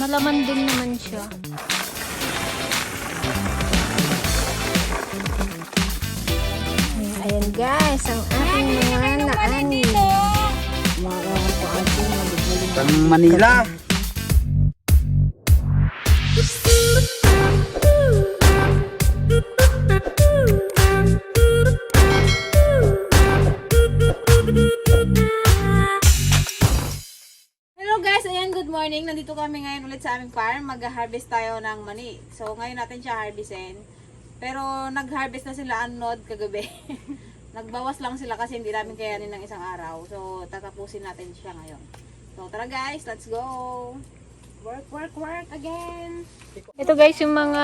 Malaman din naman siya. Ayan guys, ang ating mga naani. Pang Manila. Morning. Nandito kami ngayon ulit sa aming farm. Mag-harvest tayo ng mani. So, ngayon natin siya harvestin. Pero, nag-harvest na sila anod kagabi. Nagbawas lang sila kasi hindi namin kayanin ng isang araw. So, tatapusin natin siya ngayon. So, tara guys, let's go! Work, work, work again! Ito guys, yung mga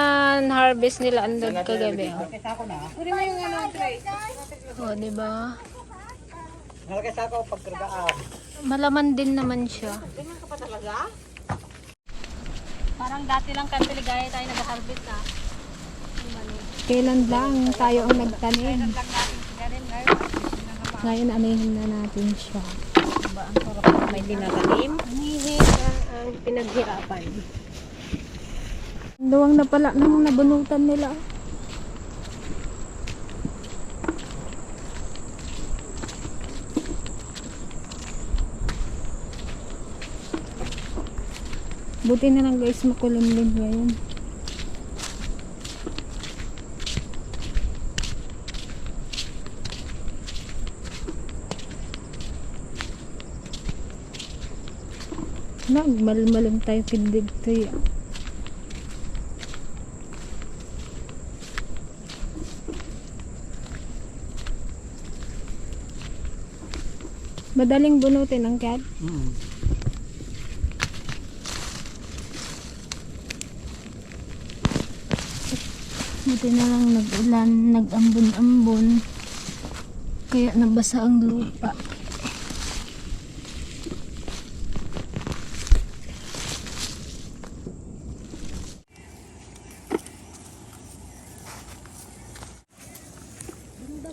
harvest nila andod kagabi. Oh. Nakakita ko na. Kunin mo yung ano, tray. Oh, di ba? Nakakita ko pagkargaan. Malaman din naman siya. Ganyan ka pa talaga? Parang dati lang kami ligaya tayo nag-harvest ah. Kailan lang tayo ang nagtanim. Ngayon. Anihin na natin siya. Diba, ang sarap na may dinatanim. Anihin na ang pinaghirapan. Luwang na pala nang nabunutan nila. Buti na lang guys makulimlim ngayon. Nagmalmalim tayo kindig tayo. Madaling bunutin ang cat. Hmm. Buti na lang nag-ulan, nag-ambon-ambon. Kaya nabasa ang lupa.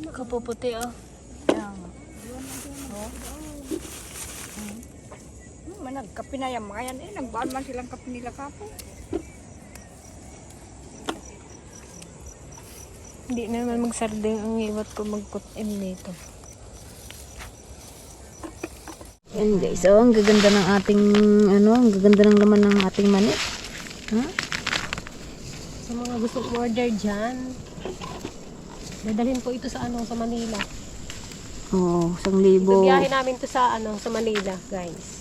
Kapuputi ah. Hmm, nagkapinayam mga yan eh. Nagbaan man silang kape nila kapo. Hindi na naman magsarding ang iwat ko magputim nito. Yan guys, oh, ang gaganda ng ating, ano, ang gaganda ng laman ng ating mani. Ha? Sa mga gusto order dyan, dadalhin po ito sa ano sa Manila. Oo, isang libo. Biyahe namin to sa ano sa Manila, guys.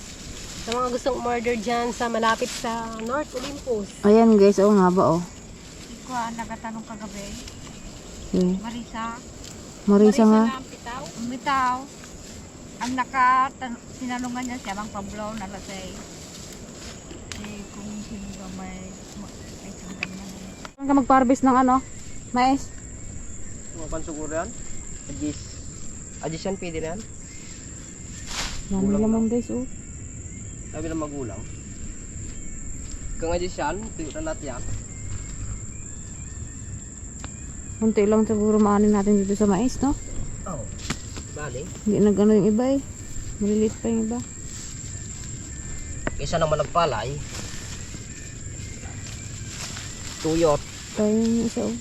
Sa mga gustong order dyan sa malapit sa North Olympus. Ayan guys, oh, nga ba, oh. Ko nagatanong kagabi. Okay. Marisa. Marisa nga. Ang pitaw. Ang bitaw. Ang naka tinanungan niya siya mang Pablo na lasay. Eh kung sino ba may may sundan na. Saan ka magpa-harvest ng ano? Mais? Mga pansuguro yan. Ajis. Ajis yan, pwede na yan. Dami laman guys, oh. Sabi ng magulang. Kung ajis yan, tuyo na natin yan. Kunti lang siguro maanin natin dito sa mais, no? Oo. Bali. Hindi nag-ano yung iba eh. Maliliit pa yung iba. Isa naman nagpalay. Tuyot. Tayo yung isa, oh.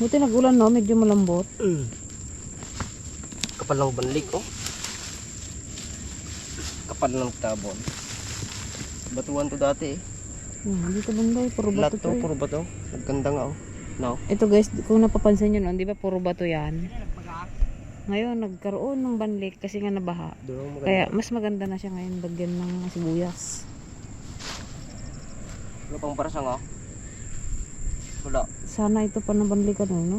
Buti nagulan, no? Medyo malambot. Mm. Kapal ng banlik, oh. Kapal ng tabon. Batuan to dati eh. Hmm, dito banday, puro Lahat bato to, to. eh. puro bato. Nagkanda nga, oh. No? Ito guys, kung napapansin nyo, no, di ba puro bato yan? Ngayon, nagkaroon ng banlik kasi nga nabaha. Kaya mas maganda na siya ngayon bagyan ng sibuyas. Ano pang para sa nga? Wala. Sana ito pa na banlikan no? no?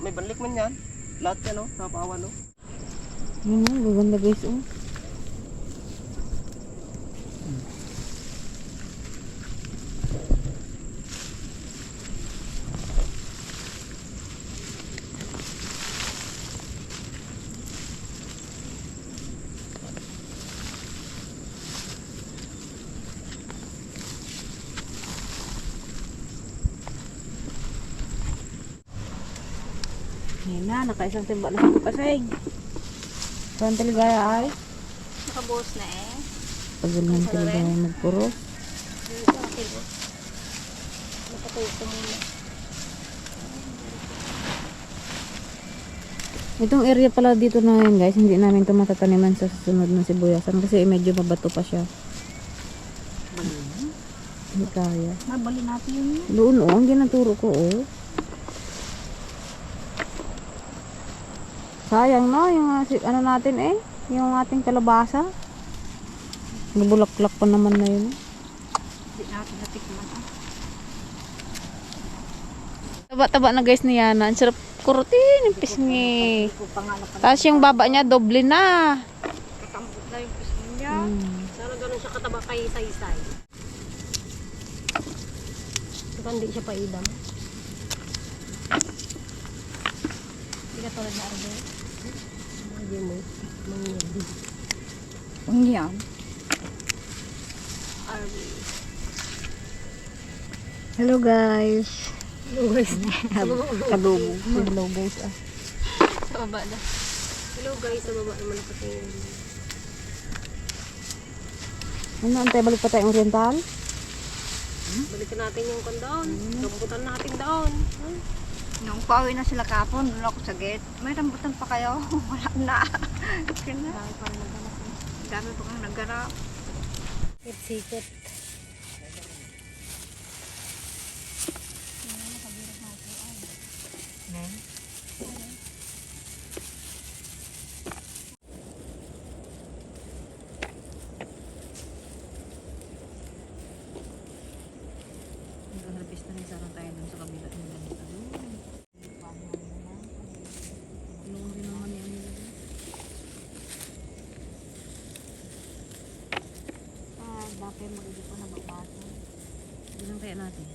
May banlik man yan. Lahat yan, oh. Napawa, no? Yun oh, gaganda guys oh. Nakaisang timba na sa kapasig. Saan taligaya ay? Nakabuhos na eh. Pagulhan dahil magpuro. Ko muna. Itong area pala dito na yun guys, hindi namin ito matataniman sa susunod ng sibuyasan kasi medyo mabato pa siya. Hindi kaya. Mabali natin yun. Doon oh, ang ginaturo ko oh. Sayang no, yung ano natin eh, yung ating kalabasa. Nabulaklak pa naman na yun. Hindi natin natikman. ah. Taba-taba na guys ni Yana. Ang sarap kurutin yung pisngi. Tapos yung baba niya doble na. Katambot na yung pisngi niya. Hmm. Sana ganun siya kataba kay isa-isay. Saka hindi siya paidam. Hindi ka tulad na arbo. Hindi mo. Mangyadi. Ang yan. Arbo. Hello guys. Hello guys. Kadugo. Hello guys ah. Sa baba na. Hello guys, sa baba naman ako tingin. Ano, antay balik pa tayong oriental? Balikan natin yung kondon. Rambutan natin doon. Hmm? Nung pauwi na sila kapon, doon ako sa gate. May rambutan pa kayo? Wala na. Okay na. Dami pa kang naggarap. Sikot-sikot. Nag-harvest na rin sana tayo dun sa kabila ng ganito. Tulungan rin naman yan nila. Dati mag-ibig na babasa. Ilan kaya natin?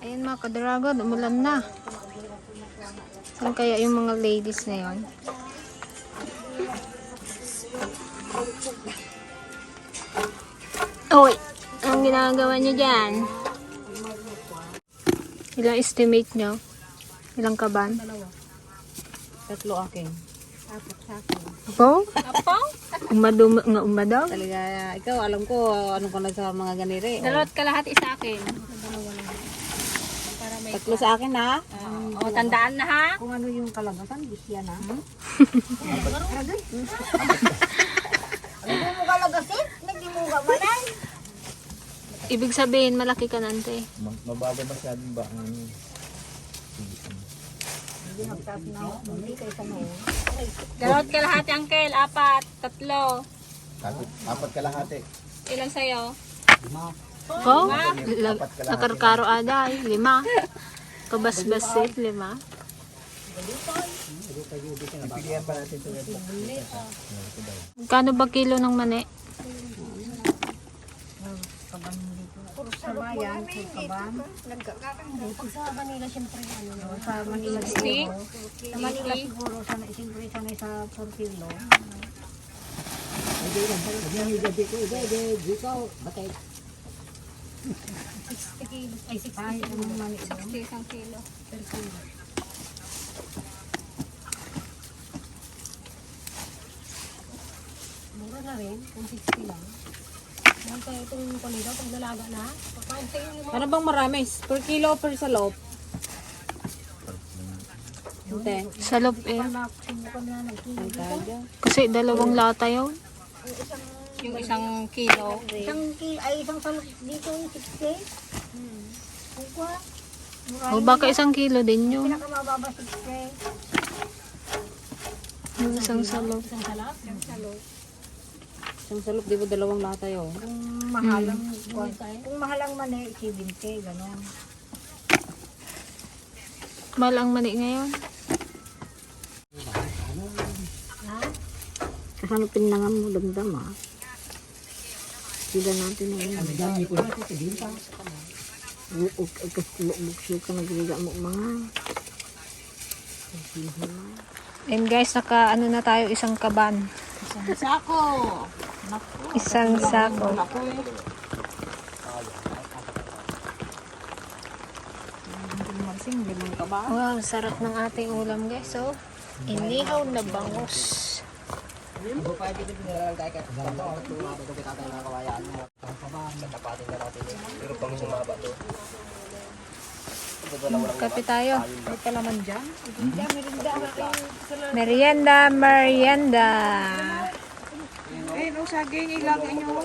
Ayan mga kadragon, umulan na. Saan kaya yung mga ladies na yon? Ginagawa nyo dyan? Ilang estimate nyo? Ilang kaban? Tatlo akin. Apo? Apo? Umado nga umadaw? Talaga, ikaw alam ko ano ko na sa mga ganire. Dalawat kalahati sa akin. Tatlo sa akin ha. O, tandaan na ha? Kung ano yung kalagatan, bisya na. Ibig sabihin, malaki ka nante. Mabagal masyadong ba ang ano? Dalawat kalahati, uncle. Apat. Tatlo. Kapit, apat kalahati. Ilan sa'yo? Ko? La- Nakarkaro aday. Lima. Kabasbasit. Lima. Pipilihan pa natin ito. Kano ba kilo ng mani? Sa bayan, sa kaban. Sa Manila, syempre, ano na. Sa Manila 60? siguro. Sa Manila siguro, sa siyempre sanay sa 4 kilo. Ay, 60 Kahit anong mani doon. 60 isang kilo. Mura na rin, kung 60 lang. Dahil kaya itong kulido, pag nalaga na, yung mga Ano bang marami? Per kilo per salop? Hindi. Sa loob eh. Kasi dalawang lata yun. Yung isang kilo. Isang kilo, ay isang salok dito yung 60. Hmm. Kukwa. O baka isang kilo din yun. Pinakamababa 60. Yung isang salop. isang salap. Isang salop, di ba dalawang lata yun? Kung mahalang, kung, kung mahalang mani, 70, gano'n. Mahal ang mani ngayon. Kasano pinangan mo damdam ha? Sila natin na yun. Ang dami ko na ito din pa. Bukso ka nagriga mo mga. And guys, naka ano na tayo isang kaban. Sako! Isang sako. Wow, sarap ng ating ulam guys. So, inihaw na bangus. Kape tayo. May palaman dyan? Merienda, merienda. No, saging, ilagay nyo.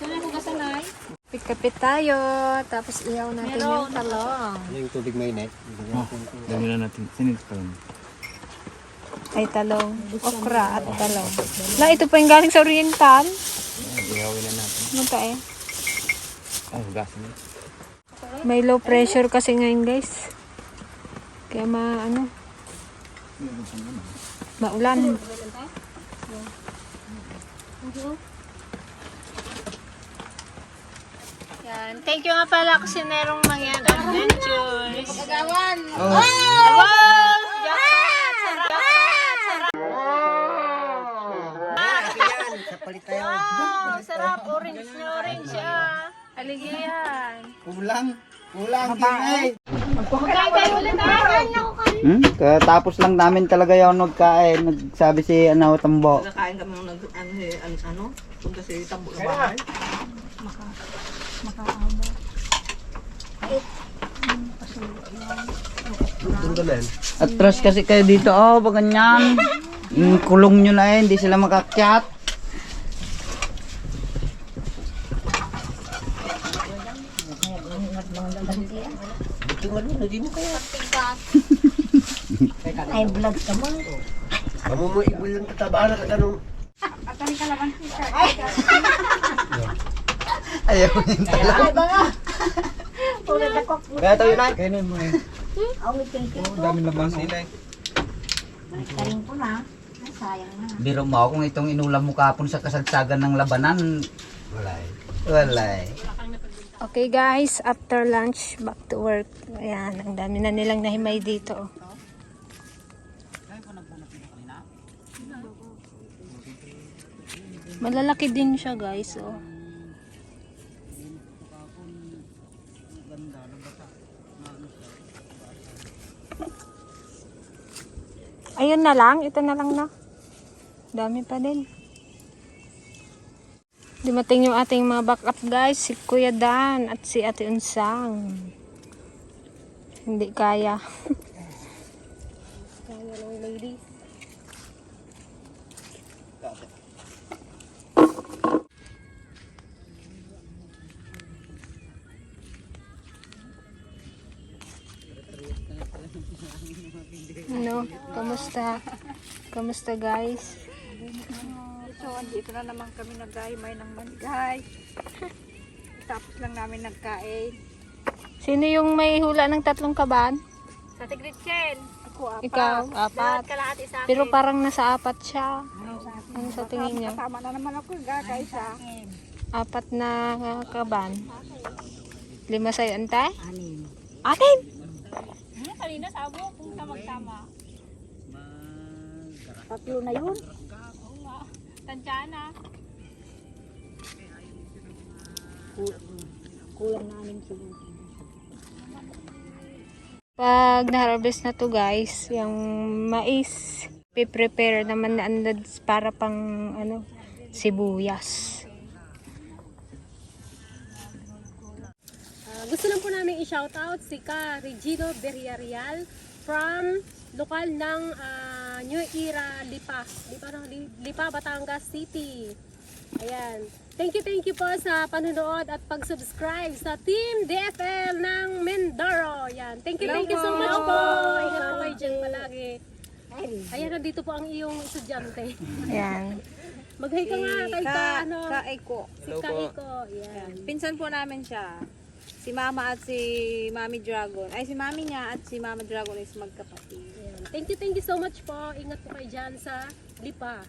Saan ako kasanay? Kape tayo. Tapos ihaw natin yung talong. Yung tubig mainit. Dami na natin. Sinit pa yun. Ay, talong. Okra at talong. Na, ito pa yung galing sa Oriental. Igawin na natin. Ano pa eh? Ay, hugasan na. May low pressure kasi ngayon guys. Kaya ma, ano? Maulan. Yan. Thank you nga pala kasi merong mangyan adventures. Pagawan! Wow! Jackpot! Sarap! Sarap! Wow! Sarap! Orange na orange ah. Haligi yan. Kulang. Kulang. Kimay. Kain kayo ulit ah. Hmm? Katapos lang namin talaga yung nagkain. Nagsabi si ano, Tambo. Nakain kami ng ano, eh, ano, ano, punta si Tambo na bahay. Atras kasi kayo dito, oh, pag ganyan. Mm, kulong nyo na eh, hindi sila makakyat. Kamu mo ibul lang tatabaan ka ganun. Ayaw yun talaga. Kaya tayo na. Kainin mo eh. Oh, dami na bang sila eh. Biro mo kung itong inulam mo kapon sa kasagsagan ng labanan. Walay. Walay. Okay guys, after lunch, back to work. Ayan, ang dami na nilang nahimay dito. oh. Malalaki din siya guys. Oh. Ayun na lang, ito na lang na. Dami pa din. Dumating yung ating mga backup guys, si Kuya Dan at si Ate Unsang. Hindi kaya. kaya ng lady. Ano? Kamusta? Kamusta guys? So, andito na naman kami nagkaimay ng manigay. Tapos lang namin nagkain. Sino yung may hula ng tatlong kaban? Sa Tigritchen. Ako, apa. Ikaw, apat. Kalahati sa Pero parang nasa apat siya. Ano sa tingin niyo? Tama na naman ako, gagay sa Apat na uh, kaban. Lima sa'yo, antay? Anim. Anim? Kanina sabo, kung tamag-tama. Tatlo na yun. Tansya na. Kulang namin siguro. Pag na-harvest na to guys, yung mais, piprepare naman na andad para pang ano, sibuyas. Ah, gusto lang po namin i-shoutout si Ka Regino Berriarial from lokal ng ah, New Era Lipa. Lipa, no? Li- Lipa, Batangas City. Ayan. Thank you, thank you po sa panonood at pag-subscribe sa Team DFL ng Mindoro. Ayan. Thank you, thank you so much po. Ingat po kayo dyan palagi. Ayan, nandito po ang iyong estudyante. Ayan. Mag-hi ka nga kay ka, ano, Kaiko. si Kaiko. Ayan. Pinsan po namin siya. Si Mama at si Mami Dragon. Ay, si Mami niya at si Mama Dragon is magkapatid. Thank you, thank you so much po. Ingat po kayo dyan sa Lipa.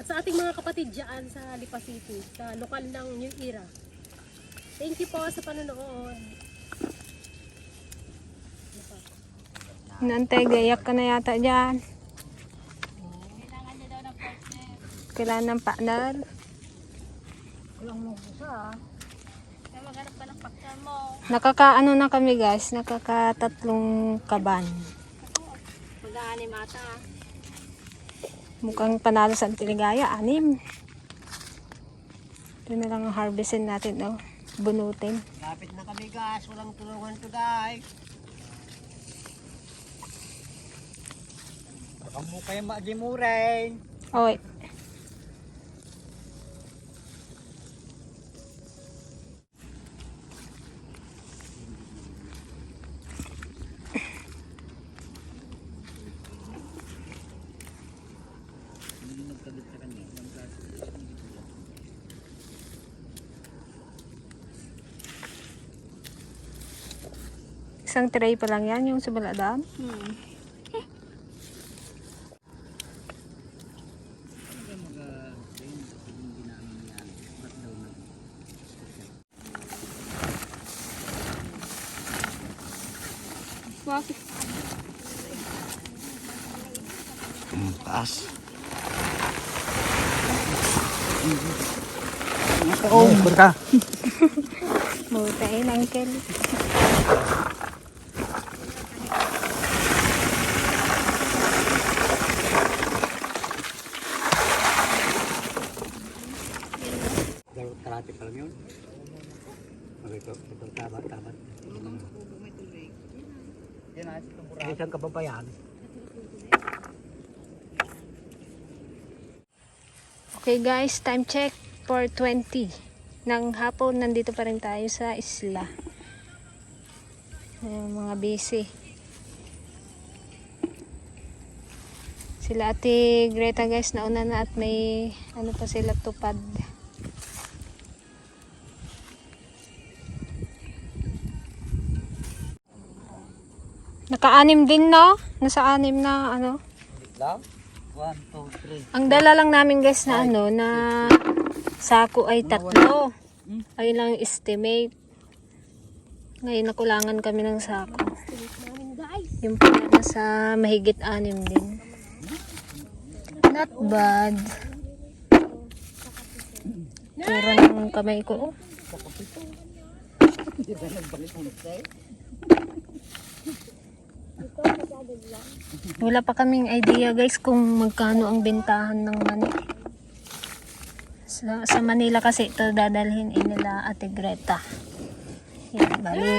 At sa ating mga kapatid dyan sa Lipa City, sa lokal ng New Era. Thank you po sa panonood. Nantay, gayak ka na yata dyan. Kailangan ng partner. Nakakaano na kami guys, nakakatatlong kaban. Mag-aanim ata. Mukhang panalo sa Antiligaya, anim. Ito na lang ang harvestin natin, oh. Bunutin. Lapit na kami guys, walang tulungan to guys. Baka mo kayo ma-jimurin. Oh, Isang tray pa lang yan, yung sa baladaan. Hmm, taas. Oh, berka. Butain, uncle. Karate pa lang yun. Ito, ito, tabat, tabat. Yan na, ito buraka. Isang kababayan. Okay guys, time check for 20 ng hapon. Nandito pa rin tayo sa isla. Ayan, mga busy. Sila ate Greta guys, nauna na at may ano pa sila tupad. Naka-anim din no? Nasa anim na ano? One, two, three. Ang dala lang namin guys na ano, na sako ay tatlo. Ayun lang estimate. Ngayon nakulangan kami ng sako. Yung pala nasa mahigit anim din. Not bad. Tura ng kamay ko. Oh. Wala pa kaming idea guys kung magkano ang bentahan ng mani. Sa, sa Manila kasi ito dadalhin in nila Ate Greta. Yan, bali.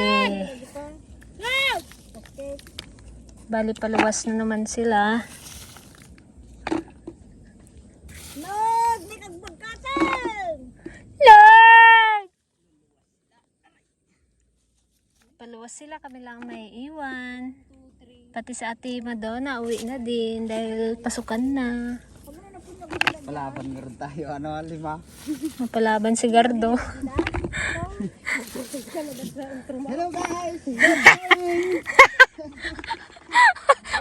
Bali paluwas na naman sila. Lord! Paluwas sila, kami lang may iwan. Pati sa ate Madonna, uwi na din dahil pasukan na. Palaban meron tayo, ano, lima. Mapalaban si Gardo. Hello guys!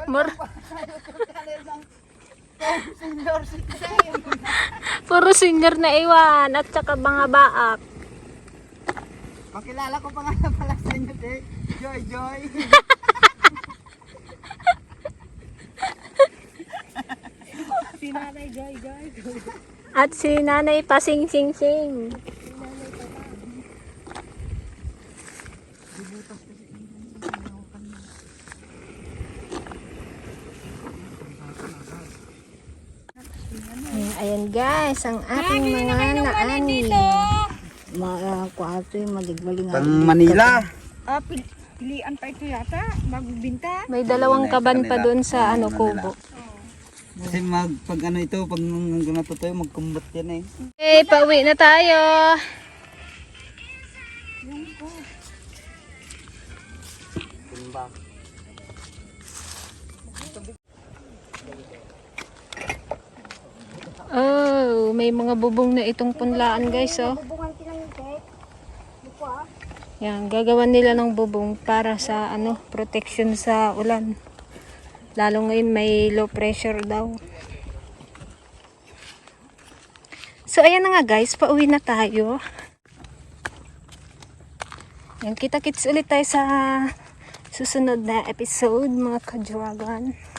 Mor Puro senior na iwan at saka mga baak. Pakilala ko pa nga pala sa inyo, te. Joy, Joy. At si nanay pa sing sing sing. Ayan, Ayan guys, ang ating mga naani. Mga kuato yung maligmaling Pang Manila. Ah, pil- pilian pa ito yata, bago binta. May dalawang kaban pa doon sa ano kubo. Kasi mag, pag ano ito, pag nung natutuyo, magkumbat yan eh. Okay, pauwi na tayo. Timbang. Oh, may mga bubong na itong punlaan guys, oh. Yan, gagawan nila ng bubong para sa ano, protection sa ulan. Lalo ngayon may low pressure daw. So ayan na nga guys, pauwi na tayo. Yan, kita-kits ulit tayo sa susunod na episode mga ka-dragon.